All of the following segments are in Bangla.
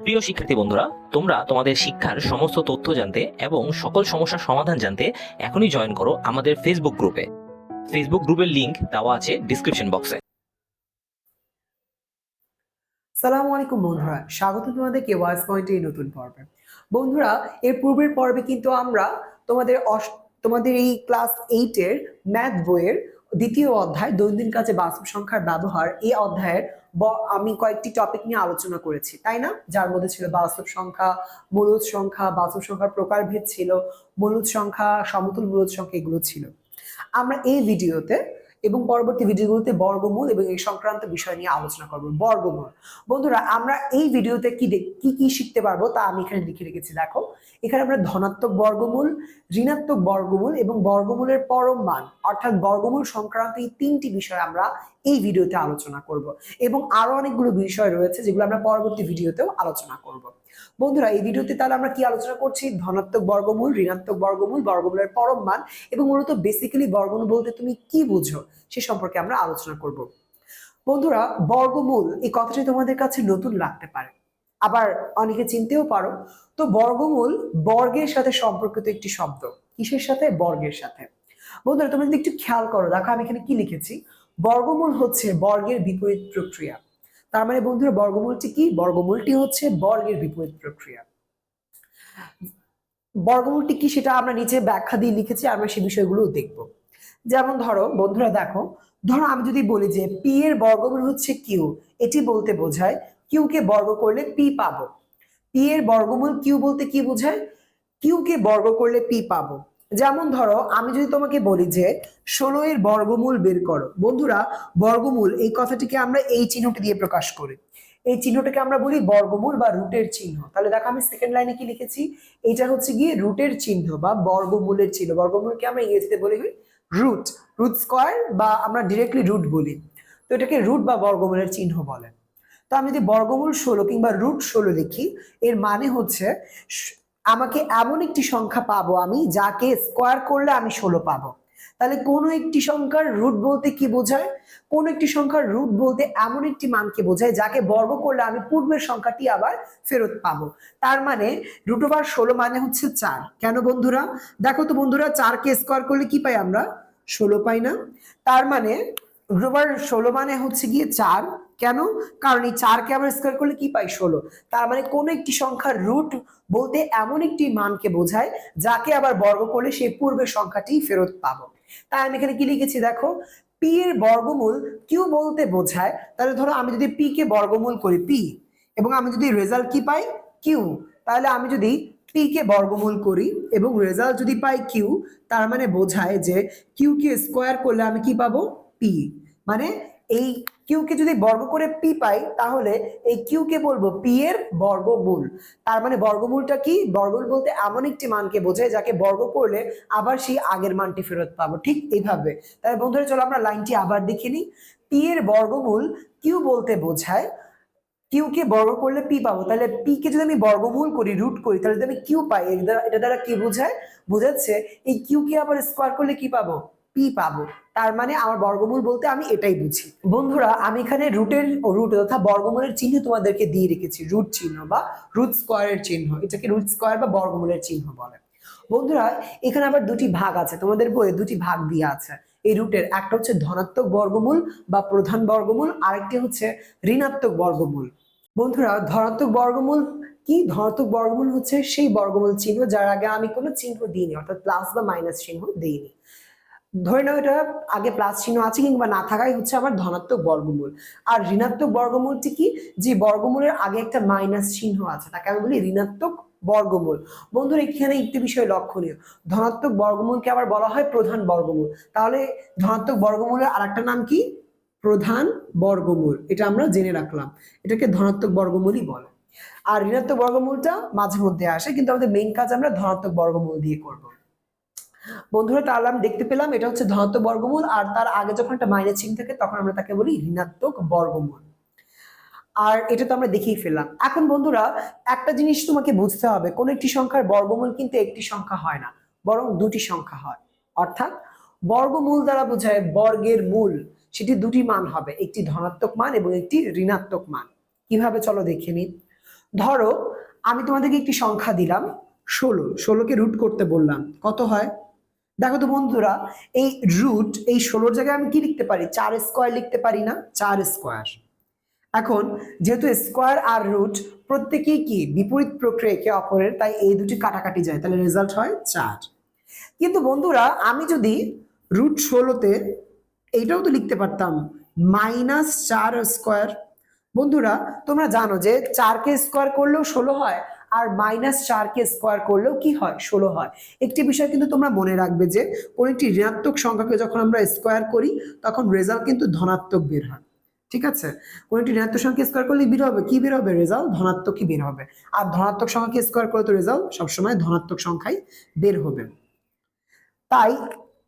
প্রিয় শিক্ষার্থী বন্ধুরা, তোমরা তোমাদের শিক্ষার সমস্ত তথ্য জানতে এবং সকল সমস্যার সমাধান জানতে এখনই জয়েন করো আমাদের ফেসবুক গ্রুপে ফেসবুক গ্রুপের লিংক দেওয়া আছে ডিসক্রিপশন বক্সে সালামু আলাইকুম বন্ধুরা, স্বাগত তোমাদেরকে ওয়াইস পয়েন্টের এই নতুন পর্বে। বন্ধুরা, এর পূর্বের পর্বে কিন্তু আমরা তোমাদের তোমাদের এই ক্লাস এইটের ম্যাথ বইয়ের দ্বিতীয় অধ্যায়, দৈনন্দিন কাজে বাস্তব সংখ্যার ব্যবহার, এই অধ্যায়ের আমি কয়েকটি টপিক নিয়ে আলোচনা করেছি, তাই না? যার মধ্যে ছিল বাস্তব সংখ্যা, মূলত সংখ্যা, বাস্তব সংখ্যার প্রকারভেদ ছিল, মূলত সংখ্যা, সমতুল মূলত সংখ্যা, এগুলো ছিল। আমরা এই ভিডিওতে এবং পরবর্তী ভিডিওগুলোতে বর্গমূল এবং এই সংক্রান্ত বিষয় নিয়ে আলোচনা করব। বর্গমূল। বন্ধুরা, আমরা এই ভিডিওতে কি কি কি শিখতে পারব তা আমি এখানে লিখে রেখেছি, দেখো। এখানে আমরা ধনাত্মক বর্গমূল, ঋণাত্মক বর্গমূল এবং বর্গমূলের পরম মান, অর্থাৎ বর্গমূল সংক্রান্ত এই তিনটি বিষয় আমরা এই ভিডিওতে আলোচনা করব। এবং আরও অনেকগুলো বিষয় রয়েছে যেগুলো আমরা পরবর্তী ভিডিওতেও আলোচনা করব। বন্ধুরা এই ভিডিওতে তাহলে আমরা কি আলোচনা করছি? ধনাত্মক বর্গমূল ঋণাত্মক বর্গমূল বর্গমূলের পরম মান এবং মূলত বেসিক্যালি বর্গমূল বলতে তুমি কি বুঝো সে সম্পর্কে আমরা আলোচনা করব। বন্ধুরা বর্গমূল এই কথাটি তোমাদের কাছে নতুন লাগতে পারে। আবার অনেকে চিনতেও পারো তো বর্গমূল বর্গের সাথে সম্পর্কিত একটি শব্দ। কিসের সাথে? বর্গের সাথে। বন্ধুরা তোমরা যদি একটু খেয়াল করো দেখো আমি এখানে কি লিখেছি? বর্গমূল হচ্ছে বর্গের বিপরীত প্রক্রিয়া। তার মানে বন্ধুরা, বর্গমূলটি কি? বর্গমূলটি হচ্ছে বর্গের বিপরীত প্রক্রিয়া। বর্গমূলটি কি সেটা আমরা নিচে ব্যাখ্যা দিয়ে লিখেছি, আমরা সেই বিষয়গুলো দেখব। যেমন ধরো, বন্ধুরা দেখো, ধরো আমি যদি বলি যে পি এর বর্গমূল হচ্ছে কিউ এটি বলতে বোঝায় কিউ কে বর্গ করলে পি পাবো। পি এর বর্গমূল কিউ বলতে কি বোঝায়? কিউ কে বর্গ করলে পি পাবো। যেমন ধরো, আমি যদি তোমাকে বলি যে ষোলো এর বর্গমূল বের করো। বন্ধুরা, বর্গমূল, এই কথাটিকে আমরা এই চিহ্নটি দিয়ে প্রকাশ করি। এই চিহ্নটাকে আমরা বলি বর্গমূল বা রুটের চিহ্ন। তাহলে দেখো, আমি সেকেন্ড লাইনে কি লিখেছি? এটা হচ্ছে গিয়ে রুটের চিহ্ন বা বর্গমূলের চিহ্ন। বর্গমূলকে আমরা ইংরেজিতে বলি রুট। রুট স্কোয়ার বা আমরা ডিরেক্টলি রুট বলি। তো এটাকে রুট বা বর্গমূলের চিহ্ন বলে। তো আমি যদি বর্গমূল ষোলো কিংবা রুট ষোলো লিখি, এর মানে হচ্ছে আমাকে এমন একটি সংখ্যা পাবো আমি, যাকে স্কোয়ার করলে আমি ষোলো পাবো। তাহলে কোনো একটি সংখ্যার রুট বলতে কি বোঝায়? কোন একটি সংখ্যার রুট বলতে এমন একটি মানকে বোঝায়, যাকে বর্গ করলে আমি পূর্বের সংখ্যাটি আবার ফেরত পাবো। তার মানে রুট ওভার ষোলো মানে হচ্ছে চার। কেন বন্ধুরা? দেখো তো বন্ধুরা, চারকে স্কোয়ার করলে কি পাই আমরা? ষোলো পাই না। তার মানে রুট ওভার ষোলো মানে হচ্ছে গিয়ে চার। কেন? কারণ এই চারকে আবার স্কোয়ার করলে কি পাই? ষোলো। তার মানে কোন একটি সংখ্যার রুট বলতে এমন একটি মানকে বোঝায়, যাকে আবার বর্গ করলে সেই পূর্বের সংখ্যাটি ফেরত পাবো। তাই আমি এখানে কি লিখেছি দেখো? পি এর বর্গমূল কিউ বলতে বোঝায়, তাহলে ধরো আমি যদি পি কে বর্গমূল করি পি এবং আমি যদি রেজাল্ট কি পাই? কিউ তাহলে আমি যদি পি কে বর্গমূল করি এবং রেজাল্ট যদি পাই কিউ তার মানে বোঝায় যে কিউ কে স্কোয়ার করলে আমি কি পাবো? পি মানে এই কিউ কে যদি বর্গ করে পি পাই, তাহলে এই কিউ কে বলব পি এর বর্গমূল। তার মানে বর্গমূলটা কি? বর্গমূল বলতে এমন একটি মানকে বোঝায় যাকে বর্গ করলে আবার সেই আগের মানটি ফেরত পাবো। ঠিক এইভাবে। তাই বন্ধুরা, চলো আমরা লাইনটি আবার দেখে নিই। পি এর বর্গমূল কিউ বলতে বোঝায় কিউ কে বর্গ করলে পি পাবো। তাহলে পি কে যদি আমি বর্গমূল করি রুট করি, তাহলে যদি আমি কিউ পাই, এটা দ্বারা কি বোঝায়? বোঝাচ্ছে এই কিউ কে আবার স্কোয়ার করলে কি পাবো? পি পাবো। তার মানে আমার বর্গমূল বলতে আমি এটাই বুঝি। বন্ধুরা, আমি এখানে রুটের রুট তথা বর্গমূলের চিহ্ন তোমাদেরকে দিয়ে রেখেছি। রুট চিহ্ন বা রুট স্কোয়ারের চিহ্ন। এটাকে রুট স্কোয়ার বা বর্গমূলের চিহ্ন বলে। বন্ধুরা, এখানে আবার দুটি ভাগ আছে। তোমাদের বইয়ে দুটি ভাগ দিয়ে আছে। এই রুটের একটা হচ্ছে ধনাত্মক বর্গমূল বা প্রধান বর্গমূল, আরেকটি হচ্ছে ঋণাত্মক বর্গমূল। বন্ধুরা, ধনাত্মক বর্গমূল কি? ধনাত্মক বর্গমূল হচ্ছে সেই বর্গমূল চিহ্ন যার আগে আমি কোনো চিহ্ন দিইনি, অর্থাৎ প্লাস বা মাইনাস চিহ্ন দিইনি। ধরে নাও এটা আগে প্লাস চিহ্ন আছে কিংবা না থাকাই হচ্ছে আমার ধনাত্মক বর্গমূল। আর ঋণাত্মক বর্গমূলটি কি? যে বর্গমূলের আগে একটা মাইনাস চিহ্ন আছে, তাকে আমি বলি ঋণাত্মক বর্গমূল। বন্ধুরা, এখানে একটি বিষয় লক্ষণীয়। ধনাত্মক বর্গমূলকে আবার বলা হয় প্রধান বর্গমূল। তাহলে ধনাত্মক বর্গমূলের আরেকটা নাম কি? প্রধান বর্গমূল। এটা আমরা জেনে রাখলাম। এটাকে ধনাত্মক বর্গমূলই বলে। আর ঋণাত্মক বর্গমূলটা মাঝে মধ্যে আসে, কিন্তু আমাদের মেইন কাজ আমরা ধনাত্মক বর্গমূল দিয়ে করব। বন্ধুরা, তাহলে আমি দেখতে পেলাম এটা হচ্ছে ধনাত্মক বর্গমূল আর তার আগে যখন একটা মাইনাস চিহ্ন থাকে তখন আমরা তাকে বলি ঋণাত্মক বর্গমূল। আর এটা তো আমরা দেখেই ফেললাম। এখন বন্ধুরা, একটা জিনিস তোমাকে বুঝতে হবে, কোন একটি সংখ্যার বর্গমূল কিন্তু একটি সংখ্যা হয় না, বরং দুটি সংখ্যা হয়। অর্থাৎ বর্গমূল দ্বারা বোঝায় বর্গের মূল, সেটি দুটি মান হবে, একটি ধনাত্মক মান এবং একটি ঋণাত্মক মান। কীভাবে? চলো দেখে নিই। ধরো, আমি তোমাদেরকে একটি সংখ্যা দিলাম ষোলো, ষোলোকে রুট করতে বললাম, কত হয়? দেখো তো বন্ধুরা, এই রুট এই ষোলোর জায়গায় আমি কি লিখতে পারি? চার স্কোয়ার লিখতে পারি না? চার স্কোয়ার এখন যেহেতু স্কোয়ার আর রুট প্রত্যেকেই কি? বিপরীত প্রক্রিয়া একে অপরের, তাই এই দুটি কাটাকাটি যায়। তাহলে রেজাল্ট হয় চার। কিন্তু বন্ধুরা, আমি যদি রুট ষোলোতে এইটাও তো লিখতে পারতাম মাইনাস চার স্কোয়ার বন্ধুরা, তোমরা জানো যে চারকে স্কোয়ার করলেও ষোলো হয় আর মাইনাস চারকে স্কোয়ার করলেও কি হয়? ষোলো হয়। একটি বিষয় কিন্তু তোমরা মনে রাখবে যে, কোনো একটি ঋণাত্মক সংখ্যাকে যখন আমরা স্কোয়ার করি, তখন রেজাল্ট কিন্তু ধনাত্মক বের হয়। ঠিক আছে? কোনো একটি ঋণাত্মক সংখ্যা স্কোয়ার করলে বের হবে? কি বের হবে? রেজাল্ট ধনাত্মকই বের হবে। আর ধনাত্মক সংখ্যাকে স্কোয়ার করলে তো রেজাল্ট সবসময় ধনাত্মক সংখ্যাই বের হবে। তাই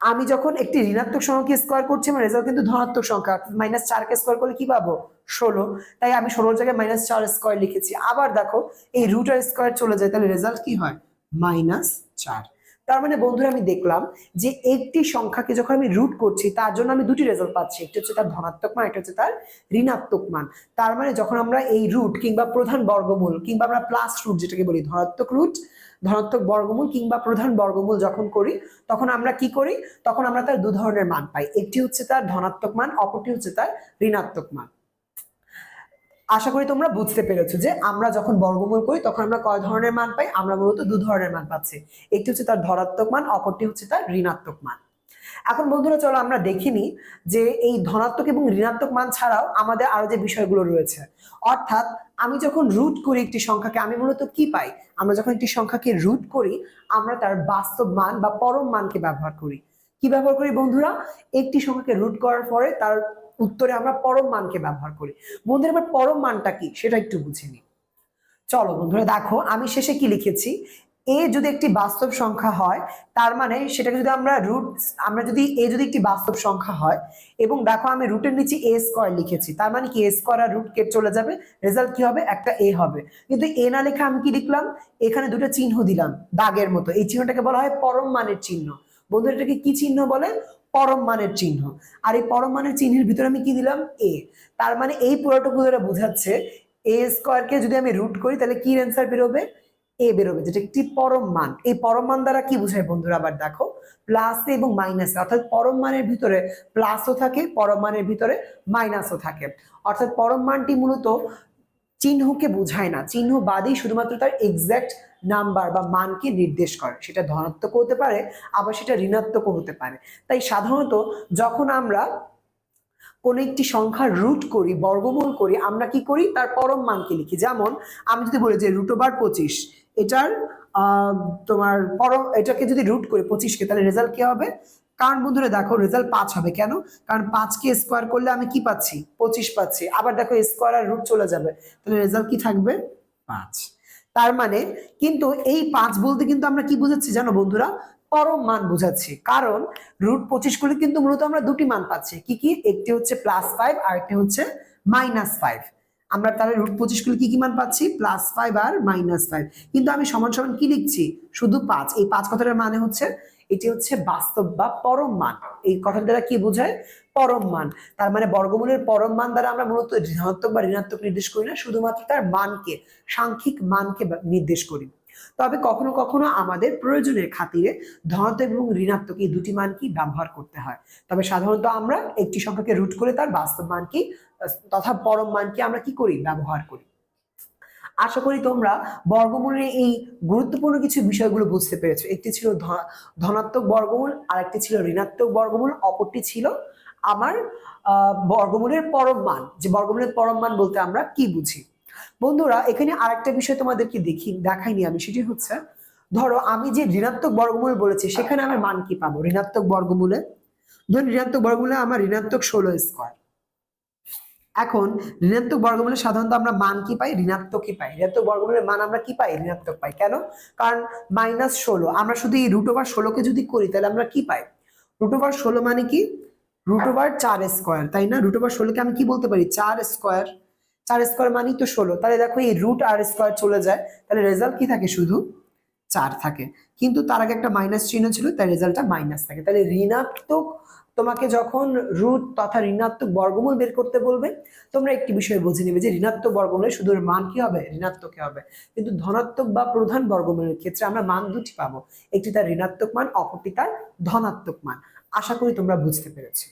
আমি যখন একটি ঋণাত্মক সংখ্যাকে স্কোয়ার করছি, আমার রেজাল্ট কিন্তু ধনাত্মক সংখ্যা মাইনাস চারকে স্কোয়ার করলে কি পাবো? ষোলো। তাই আমি ষোলোর জায়গায় মাইনাস চার স্কোয়ার লিখেছি। আবার দেখো, এই রুট আর স্কোয়ার চলে যায়, তাহলে রেজাল্ট কি হয়? মাইনাস চার। তার মানে বন্ধুরা, আমি দেখলাম যে একটি সংখ্যাকে যখন আমি রুট করছি, তার জন্য আমি দুটি রেজাল্ট পাচ্ছি। একটি হচ্ছে তার ধনাত্মক মান, একটা হচ্ছে তার ঋণাত্মক মান। তার মানে যখন আমরা এই রুট কিংবা প্রধান বর্গমূল কিংবা আমরা প্লাস রুট যেটাকে বলি, ধনাত্মক রুট ধনাত্মক বর্গমূল কিংবা প্রধান বর্গমূল যখন করি, তখন আমরা কি করি? তখন আমরা তার দু ধরনের মান পাই। একটি হচ্ছে তার ধনাত্মক মান, অপরটি হচ্ছে তার ঋণাত্মক মান। আশা করি তোমরা বুঝতে পেরেছ যে আমরা যখন বর্গমূল করি, তখন আমরা কয় ধরনের মান পাই? আমরা মূলত দু ধরনের মান পাচ্ছি। একটি হচ্ছে তার ধনাত্মক মান, অপরটি হচ্ছে তার ঋণাত্মক মান। এখন বন্ধুরা, চলো আমরা দেখিনি যে এই ধনাত্মক এবং ঋণাত্মক মান ছাড়াও আমাদের আরও যে বিষয়গুলো রয়েছে। অর্থাৎ আমি যখন রুট করি একটি সংখ্যাকে, আমি মূলত কি পাই? আমরা যখন একটি সংখ্যাকে রুট করি, আমরা তার বাস্তব মান বা পরম মানকে ব্যবহার করি। কি ব্যবহার করি বন্ধুরা? একটি সংখ্যাকে রুট করার পরে তার উত্তরে আমরা পরম মানকে ব্যবহার করি। বন্ধুরা, এবার পরম মানটা কি? সেটা একটু বুঝে নিই। চলো বন্ধুরা, দেখো, আমি শেষে কি লিখেছি? এ যদি একটি বাস্তব সংখ্যা হয়, তার মানে সেটাকে যদি আমরা রুট আমরা যদি এ যদি একটি বাস্তব সংখ্যা হয়, এবং দেখো আমি রুটের নিচে এ স্কোয়ার লিখেছি, তার মানে কি? এ স্কোয়ার আর রুট কেটে চলে যাবে রেজাল্ট কি হবে? একটা এ হবে। কিন্তু এ না লেখা আমি কি লিখলাম? এখানে দুটো চিহ্ন দিলাম, দাগের মতো। এই চিহ্নটাকে বলা হয় পরম মানের চিহ্ন। বন্ধুরা, এটাকে কি চিহ্ন বলে? পরম মানের চিহ্ন। আর এই পরম মানের চিহ্নের ভিতরে আমি কি দিলাম? এ তার মানে এই পুরোটুকু ধরে বোঝাচ্ছে এ স্কোয়ারকে যদি আমি রুট করি, তাহলে কি অ্যান্সার বেরোবে? এ বেরোবে, যেটা একটি পরম মান এই পরম মান দ্বারা কি বোঝায় বন্ধুরা? আবার দেখো প্লাস এবং মাইনাস অর্থাৎ পরম মানের ভিতরে প্লাসও থাকে পরম মানের ভিতরে মাইনাসও থাকে। অর্থাৎ পরম মানটি মূলত চিহ্নকে বোঝায় না। চিহ্ন বাদেই শুধুমাত্র তার এক্সাক্ট নাম্বার বা মানকে নির্দেশ করে। সেটা ধনাত্মক হতে পারে, আবার সেটা ঋণাত্মকও হতে পারে। তাই সাধারণত যখন আমরা কোন একটি সংখ্যা রুট করি, বর্গমূল করি, আমরা কি করি? তার পরম মানকে লিখি। যেমন আমি যদি বলি যে রুট ওভার পঁচিশ, এটার তোমার পরম, এটাকে যদি রুট করি পঁচিশকে, তাহলে রেজাল্ট কি হবে? কারণ বন্ধুরা দেখো রেজাল্ট পাঁচ হবে কেন? কারণ পাঁচকে স্কোয়ার করলে আমি কি পাচ্ছি? পঁচিশ পাচ্ছি। আবার দেখো স্কোয়ার আর রুট চলে যাবে। তাহলে রেজাল্ট কি থাকবে? পাঁচ। তার মানে কিন্তু এই পাঁচ বলতে কিন্তু আমরা কি বুঝাচ্ছি জানো বন্ধুরা? পরম মান বুঝাচ্ছি। কারণ রুট পঁচিশ করলে কিন্তু মূলত আমরা দুটি মান পাচ্ছি। কি কি? একটি হচ্ছে প্লাস ফাইভ আর একটি হচ্ছে মাইনাস ফাইভ আমরা তাহলে রুট পঁচিশ করলে কি কি মান পাচ্ছি? প্লাস ফাইভ আর মাইনাস ফাইভ কিন্তু আমি সমান সমান কি লিখছি? শুধু পাঁচ। এই পাঁচ কথাটার মানে হচ্ছে, এটি হচ্ছে বাস্তব বা পরম মান। এই কথার দ্বারা কি বোঝায়? পরম মান। তার মানে বর্গমূলের পরম মান দ্বারা আমরা মূলত ঋণাত্মক বা ঋণাত্মক নির্দেশ করি না, শুধুমাত্র তার মানকে, সাংখ্যিক মানকে নির্দেশ করি। তবে কখনো কখনো আমাদের প্রয়োজনের খাতিরে ধনাত্মক এবং ঋণাত্মক এই দুটি মানকেই ব্যবহার করতে হয়। তবে সাধারণত আমরা একটি সংখ্যাকে রুট করে তার বাস্তব মানকে, তথা পরম মানকে আমরা কি করি? ব্যবহার করি। আশা করি তোমরা বর্গমূলের এই গুরুত্বপূর্ণ কিছু বিষয়গুলো বুঝতে পেরেছ। একটি ছিল ধনাত্মক বর্গমূল আর একটি ছিল ঋণাত্মক বর্গমূল, অপরটি ছিল আমার বর্গমূলের পরম মান। যে বর্গমূলের পরম মান বলতে আমরা কি বুঝি? বন্ধুরা, এখানে আরেকটা বিষয় তোমাদেরকে দেখি, দেখাইনি আমি, সেটি হচ্ছে, ধরো আমি যে ঋণাত্মক বর্গমূল বলেছি, সেখানে আমি মান কি পাবো? ঋণাত্মক বর্গমূলে? ধরুন ঋণাত্মক বর্গমূলে আমার ঋণাত্মক ষোলো স্কোয়ার। এখন, ঋণাত্মক বর্গমূলে সাধারণত আমরা মান কি পাই? ঋণাত্মকই পাই। ঋণাত্মক বর্গমূলের মান আমরা কি পাই? ঋণাত্মক পাই। কেন? কারণ মাইনাস ষোলো। আমরা শুধু এই রুট ওভার ষোলোকে যদি করি, তাহলে আমরা কি পাই? রুট ওভার ষোলো মানে কি? রুট ওভার চার স্কোয়ার তাই না? রুট ওভার ষোলোকে আমি কি বলতে পারি? চার স্কোয়ার চার স্কোয়ার মানেই তো ষোলো। তাহলে দেখো এই রুট আর স্কোয়ার চলে যায়, তাহলে রেজাল্ট কি থাকে? শুধু চার থাকে। কিন্তু তার আগে একটা মাইনাস চিহ্ন ছিল, তাই রেজাল্টটা মাইনাস থাকে। তাহলে ঋণাত্মক তোমাকে যখন রুট তথা ঋণাত্মক বর্গমূল বের করতে বলবে, তোমরা একটি বিষয় বুঝে নেবে যে ঋণাত্মক বর্গমূলের শুধু মান কি হবে? ঋণাত্মক হবে। কিন্তু ধনাত্মক বা প্রধান বর্গমূলের ক্ষেত্রে আমরা মান দুটি পাবো। একটি তার ঋণাত্মক মান, অপরটি তার ধনাত্মক মান। আশা করি তোমরা বুঝতে পেরেছ।